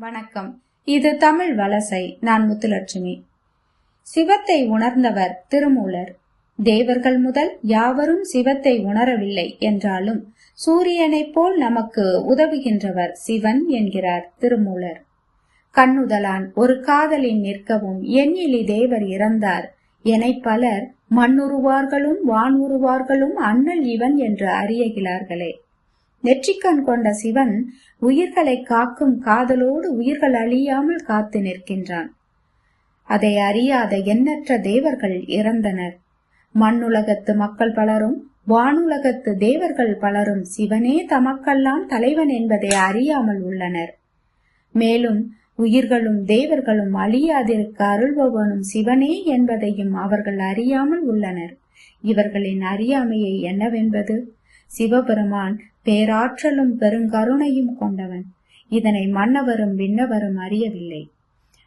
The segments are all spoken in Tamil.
வணக்கம். இது தமிழ் வலசை. நான் முத்துலட்சுமி. சிவத்தை உணர்ந்தவர் திருமூலர். தேவர்கள் முதல் யாவரும் சிவத்தை உணரவில்லை என்றாலும் சூரியனைப் போல் நமக்கு உதவுகின்றவர் சிவன் என்கிறார் திருமூலர். கண்ணுதலான் ஒரு காதலின் நிற்கவும் எண்ணிலி தேவர் இறந்தார். எனை பலர் மண்ணுருவார்களும் வானுருவார்களும் அண்ணல் இவன் என்று அறியகிறார்களே நெற்றிக்கண் கொண்ட சிவன் உயிர்களை காக்கும் காதலோடு உயிர்கள் அழியாமல் காத்து நிற்கின்றான். அதை அறியாத எண்ணற்ற தேவர்கள் இறந்தனர். மண்ணுலகத்து மக்கள் பலரும் வானுலகத்து தேவர்கள் பலரும் சிவனே தமக்கெல்லாம் தலைவன் என்பதை அறியாமல் உள்ளனர். மேலும் உயிர்களும் தேவர்களும் அழியாதிருக்க அருள்பவனும் சிவனே என்பதையும் அவர்கள் அறியாமல் உள்ளனர். இவர்களின் அறியாமையை என்னவென்பது? சிவபெருமான் பேராற்றலும் பெருங்கருணையும் கொண்டவன். இதனை மன்னவரும் விண்ணவரும் அறியவில்லை.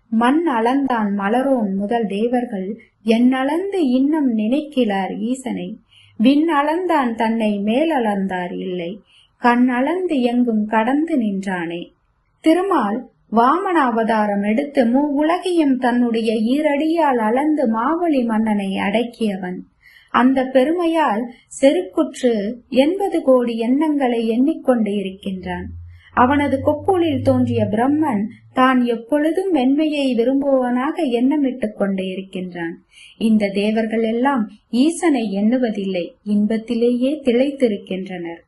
மண் அளந்தான் மலரோன் முதல் தேவர்கள் என்னளந்து இன்னும் நினைக்கிறார் ஈசனை. விண் அளந்தான் தன்னை மேலளந்தார் இல்லை கண் அளந்து எங்கும் கடந்து நின்றானே. திருமால் வாமன அவதாரம் எடுத்து மூ உலகையும் தன்னுடைய ஈரடியால் அளந்து மாவழி மன்னனை அடக்கியவன். அந்த பெருமையால் செருக்குற்று எண்பது கோடி எண்ணங்களை எண்ணிக்கொண்டு இருக்கின்றான். அவனது கொப்பூலில் தோன்றிய பிரம்மன் தான் எப்பொழுதும் மென்மையை விரும்புவனாக எண்ணமிட்டுக் கொண்டே இருக்கின்றான். இந்த தேவர்கள் எல்லாம் ஈசனை எண்ணுவதில்லை இன்பத்திலேயே திளைத்திருக்கின்றனர்.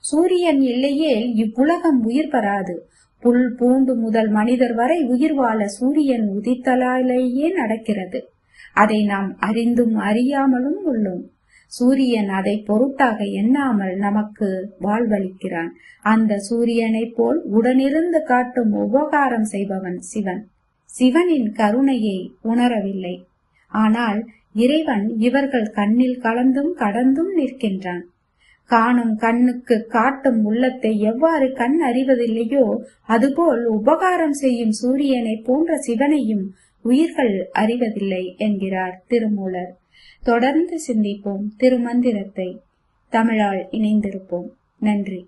சூரியன் இல்லையே இவ்வுலகம் உயிர் பெறாது. புல் பூண்டு முதல் மனிதர் வரை உயிர் வாழ சூரியன் உதித்தலாலேயே நடக்கிறது. அதை நாம் அறிந்தும் அறியாமலும் உள்ளோம். சூரியன் அதை பொருட்டாக எண்ணாமல் நமக்கு வாழ்வளிக்கிறான். அந்த சூரியனைப் போல் உடனிருந்து காட்டும் உபகாரம் செய்பவன் சிவன். சிவனின் கருணையை உணரவில்லை. ஆனால் இறைவன் இவர்கள் கண்ணில் கலந்தும் கடந்தும் நிற்கின்றான். காணும் கண்ணுக்கு காட்டும் உள்ளத்தை எவ்வாறு கண் அறிவதில்லையோ அதுபோல் உபகாரம் செய்யும் சூரியனை போன்ற சிவனையும் உயிர்கள் அறிவதில்லை என்கிறார் திருமூலர். தொடர்ந்து சிந்திப்போம் திருமந்திரத்தை. தமிழால் இணைந்திருப்போம். நன்றி.